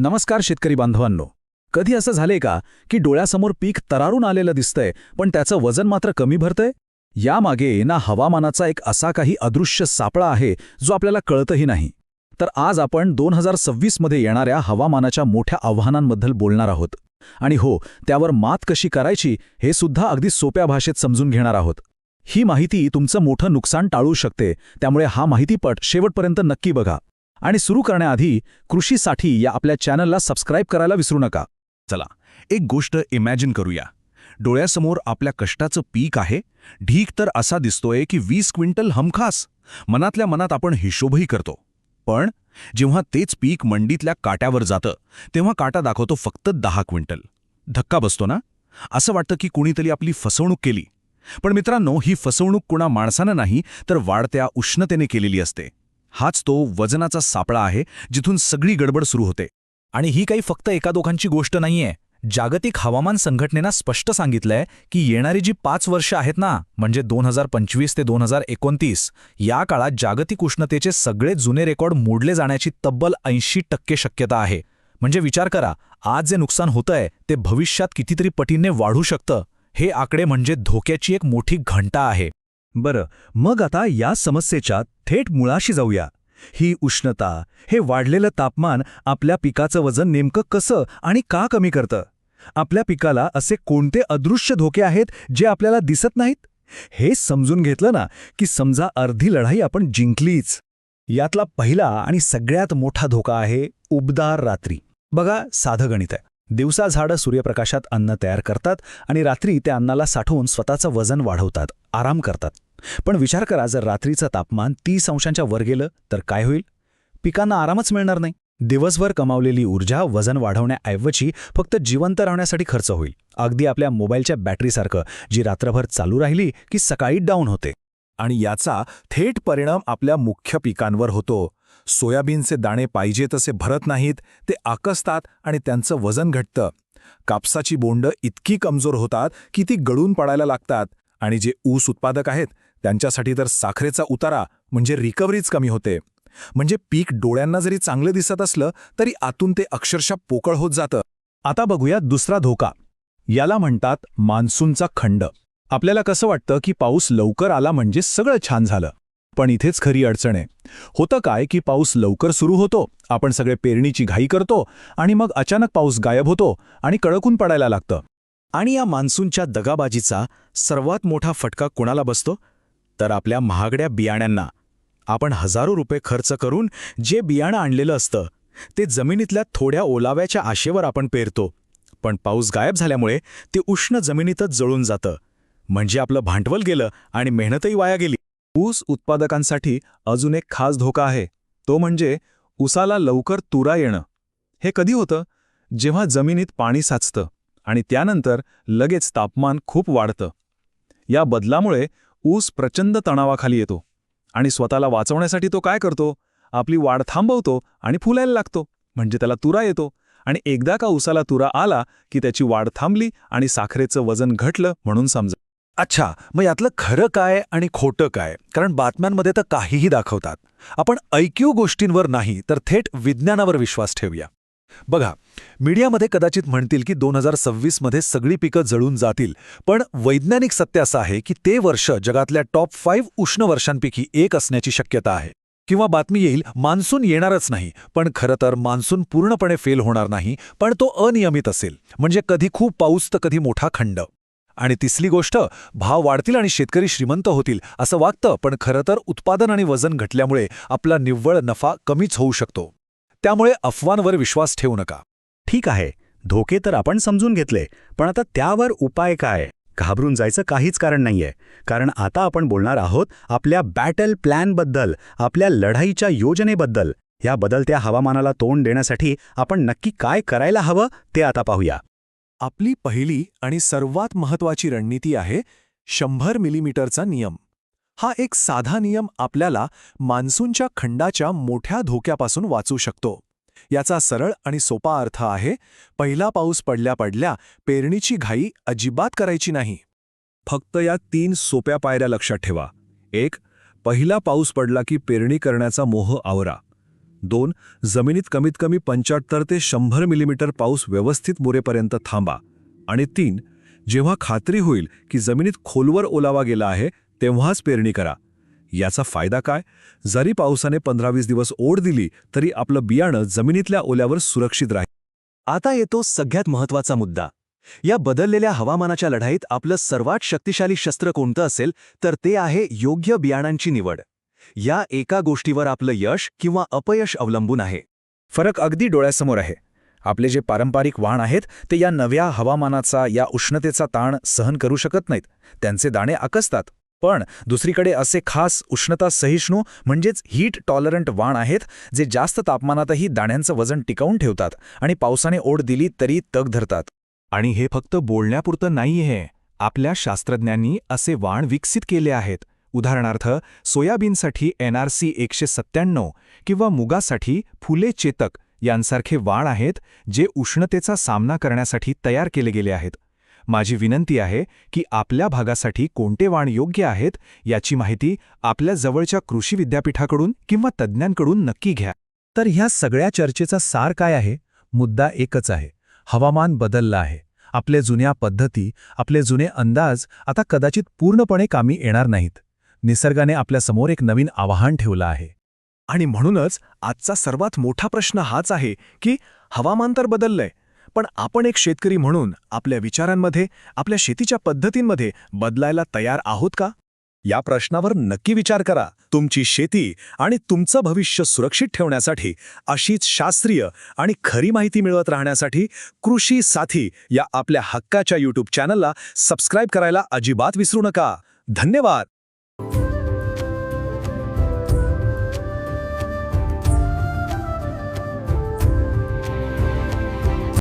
नमस्कार शेतकरी बांधवांनो. कधी असं झालंय का की डोळ्यासमोर पीक तरारून आलेलं दिसतंय पण त्याचं वजन मात्र कमी भरतंय? यामागे ना हवामानाचा एक असा काही अदृश्य सापळा आहे जो आपल्याला कळतही नाही. तर आज आपण दोन हजार सव्वीसमध्ये येणाऱ्या हवामानाच्या मोठ्या आव्हानांबद्दल बोलणार आहोत. आणि हो त्यावर मात कशी करायची हे सुद्धा अगदी सोप्या भाषेत समजून घेणार आहोत. ही माहिती तुमचं मोठं नुकसान टाळू शकते त्यामुळे हा माहितीपट शेवटपर्यंत नक्की बघा. आणि सुरू करण्याआधी कृषीसाठी या आपल्या चॅनलला सबस्क्राईब करायला विसरू नका. चला एक गोष्ट इमॅजिन करूया. डोळ्यासमोर आपल्या कष्टाचं पीक आहे ढीक तर असा दिसतोय की वीस क्विंटल हमखास. मनातल्या मनात आपण हिशोबही करतो. पण जेव्हा तेच पीक मंडीतल्या काट्यावर जातं तेव्हा काटा दाखवतो फक्त दहा क्विंटल. धक्का बसतो ना? असं वाटतं की कुणीतरी आपली फसवणूक केली. पण मित्रांनो ही फसवणूक कुणा माणसानं नाही तर वाढत्या उष्णतेने केलेली असते. हाच तो वजनाचा सापळा आहे जिथून सगळी गडबड सुरू होते. आणि ही काही फक्त एका दोघांची गोष्ट नाहीये. जागतिक हवामान संघटनेनं स्पष्ट सांगितलंय की येणारी जी पाच वर्ष आहेत ना म्हणजे दोन हजार पंचवीस ते दोन हजार एकोणतीस या काळात जागतिक उष्णतेचे सगळे जुने रेकॉर्ड मोडले जाण्याची तब्बल ऐंशी टक्के शक्यता आहे. म्हणजे विचार करा आज जे नुकसान होतंय ते भविष्यात कितीतरी पटींने वाढू शकतं. हे आकडे म्हणजे धोक्याची एक मोठी घंटा आहे. बरं मग आता या समस्येच्या थेट मुळाशी जाऊया. ही उष्णता हे वाढलेलं तापमान आपल्या पिकाचं वजन नेमकं कसं आणि का कमी करतं? आपल्या पिकाला असे कोणते अदृश्य धोके आहेत जे आपल्याला दिसत नाहीत? हे समजून घेतलं ना की समजा अर्धी लढाई आपण जिंकलीच. यातला पहिला आणि सगळ्यात मोठा धोका आहे उबदार रात्री. बघा साधं गणित आहे. दिवसा झाडं सूर्यप्रकाशात अन्न तयार करतात आणि रात्री त्या अन्नाला साठवून स्वतःचं वजन वाढवतात आराम करतात. पण विचार करा जर रात्रीचं तापमान तीस अंशांच्या वर गेलं तर काय होईल? पिकांना आरामच मिळणार नाही. दिवसभर कमावलेली ऊर्जा वजन वाढवण्याऐवजी फक्त जिवंत राहण्यासाठी खर्च होईल. अगदी आपल्या मोबाईलच्या बॅटरीसारखं जी रात्रभर चालू राहिली की सकाळी डाऊन होते. आणि याचा थेट परिणाम आपल्या मुख्य पिकांवर होतो. सोयाबीनचे दाणे पाहिजे तसे भरत नाहीत ते आकसतात आणि त्यांचं वजन घटतं. कापसाची बोंड इतकी कमजोर होतात की ती गळून पडायला लागतात आणि जे ऊस उत्पादक आहेत त्यांच्यासाठी तर साखरेचा उतारा म्हणजे रिकव्हरीच कमी होते. म्हणजे पीक डोळ्यांना जरी चांगलं दिसत असलं तरी आतून ते अक्षरशः पोकळ होत जातं. आता बघूया दुसरा धोका. याला म्हणतात मान्सूनचा खंड. आपल्याला कसं वाटतं की पाऊस लवकर आला म्हणजे सगळं छान झालं. पण इथेच खरी अडचण आहे. होतं काय की पाऊस लवकर सुरू होतो आपण सगळे पेरणीची घाई करतो आणि मग अचानक पाऊस गायब होतो आणि कडकून पडायला लागतं. आणि या मान्सूनच्या दगाबाजीचा सर्वात मोठा फटका कोणाला बसतो? तर आपल्या महागड्या बियाण्यांना. आपण हजारो रुपये खर्च करून जे बियाणं आणलेलं असतं ते जमिनीतल्या थोड्या ओलाव्याच्या आशेवर आपण पेरतो. पण पाऊस गायब झाल्यामुळे ते उष्ण जमिनीतच जळून जातं. म्हणजे आपलं भांडवल गेलं आणि मेहनतही वाया गेली. ऊस उत्पादकांसाठी अजून एक खास धोका आहे. तो म्हणजे ऊसाला लवकर तुरा येणं. हे कधी होतं? जेव्हा जमिनीत पाणी साचतं आणि त्यानंतर लगेच तापमान खूप वाढतं. या बदलामुळे ऊस प्रचंड तणावाखाली येतो आणि स्वतःला वाचवण्यासाठी तो काय करतो? आपली वाढ थांबवतो आणि फुलायला लागतो. म्हणजे त्याला तुरा येतो आणि एकदा का उसाला तुरा आला की त्याची वाढ थांबली आणि साखरेचं वजन घटलं म्हणून समजा अच्छा मग यातलं खरं काय आणि खोटं काय? कारण बातम्यांमध्ये तर काहीही दाखवतात. आपण ऐक्यू गोष्टींवर नाही तर थेट विज्ञानावर विश्वास ठेवूया. बघा मीडियामध्ये कदाचित म्हणतील की दोन हजार सव्वीसमध्ये सगळी पिकं जळून जातील पण वैज्ञानिक सत्य असं आहे की ते वर्ष जगातल्या टॉप फाईव्ह उष्ण वर्षांपैकी एक असण्याची शक्यता आहे. किंवा बातमी येईल मान्सून येणारच नाही पण खरं तर मान्सून पूर्णपणे फेल होणार नाही पण तो अनियमित असेल. म्हणजे कधी खूप पाऊस तर कधी मोठा खंड. आणि तिसरी गोष्ट भाव वाढतील आणि शेतकरी श्रीमंत होतील असं वागतं पण खरं तर उत्पादन आणि वजन घटल्यामुळे आपला निव्वळ नफा कमीच होऊ शकतो. त्यामुळे अफवांवर विश्वास ठेवू नका. ठीक आहे धोके तर आपण समजून घेतले पण आता त्यावर उपाय काय? घाबरून जायचं काहीच कारण नाहीये कारण आता आपण बोलणार आहोत आपल्या बॅटल प्लॅनबद्दल आपल्या लढाईच्या योजनेबद्दल. या बदलत्या हवामानाला तोंड देण्यासाठी आपण नक्की काय करायला हवं ते आता पाहूया. आपली पहिली आणि सर्वात महत्वाची रणनीती आहे शंभर मिलीमीटरचा नियम. हा एक साधा नियम आपल्याला मान्सूनच्या खंडाच्या मोठ्या धोक्यापासून वाचू शकतो. याचा सरळ आणि सोपा अर्थ आहे पहिला पाऊस पडल्या पडल्या पेरणीची घाई अजिबात करायची नाही. फक्त या तीन सोप्या पायऱ्या लक्षात ठेवा. एक पहिला पाऊस पडला की पेरणी करण्याचा मोह आवरा. दोन जमिनीत कमीत कमी पंच्याहत्तर ते शंभर मिलीमीटर पाऊस व्यवस्थित मुरेपर्यंत थांबा. आणि तीन जेव्हा खात्री होईल की जमिनीत खोलवर ओलावा गेला आहे तेव्हाच पेरणी करा. याचा फायदा काय? जरी पावसाने पंधरा वीस दिवस ओढ दिली तरी आपलं बियाणं जमिनीतल्या ओल्यावर सुरक्षित राहील. आता येतो सगळ्यात महत्त्वाचा मुद्दा. या बदललेल्या हवामानाच्या लढाईत आपलं सर्वात शक्तिशाली शस्त्र कोणतं असेल तर ते आहे योग्य बियाणांची निवड. या एका गोष्टीवर आपलं यश किंवा अपयश अवलंबून आहे. फरक अगदी डोळ्यासमोर आहे. आपले जे पारंपरिक वाण आहेत ते या नव्या हवामानाचा या उष्णतेचा ताण सहन करू शकत नाहीत. त्यांचे दाणे आकसतात. पण दुसरीकडे असे खास उष्णता सहिष्णू म्हणजेच हीट टॉलरंट वाण आहेत जे जास्त तापमानातही दाण्यांचं वजन टिकवून ठेवतात आणि पावसाने ओढ दिली तरी तग धरतात. आणि हे फक्त बोलण्यापुरतं नाहीये. आपल्या शास्त्रज्ञांनी असे वाण विकसित केले आहेत. उदाहरणार्थ सोयाबीनसाठी एनआरसी एकशे सत्त्याण्णव किंवा मुगासाठी फुले चेतक यांसारखे वाण आहेत जे उष्णतेचा सामना करण्यासाठी तयार केले गेले आहेत. माझी विनंती आहे की आपल्या भागासाठी कोणते वाण योग्य आहेत याची माहिती आपल्या जवळच्या कृषी विद्यापीठाकडून किंवा तज्ज्ञांकडून नक्की घ्या. तर ह्या सगळ्या चर्चेचा सार काय आहे? मुद्दा एकच आहे. हवामान बदललं आहे. आपले जुन्या पद्धती आपले जुने अंदाज आता कदाचित पूर्णपणे कामी येणार नाहीत. निसर्गाने आपल्यासमोर एक नवीन आवाहन ठेवलं आहे. आणि म्हणूनच आजचा सर्वात मोठा प्रश्न हाच आहे की हवामान तर बदललंय पण आपण एक शेतकरी म्हणून आपल्या विचारांमध्ये आपल्या शेतीच्या पद्धतींमध्ये बदलायला तयार आहोत का? या प्रश्नावर नक्की विचार करा. तुमची शेती आणि तुमचं भविष्य सुरक्षित ठेवण्यासाठी अशीच शास्त्रीय आणि खरी माहिती मिळवत राहण्यासाठी कृषी साथी या आपल्या हक्काच्या यूट्यूब चॅनलला सबस्क्राईब करायला अजिबात विसरू नका. धन्यवाद!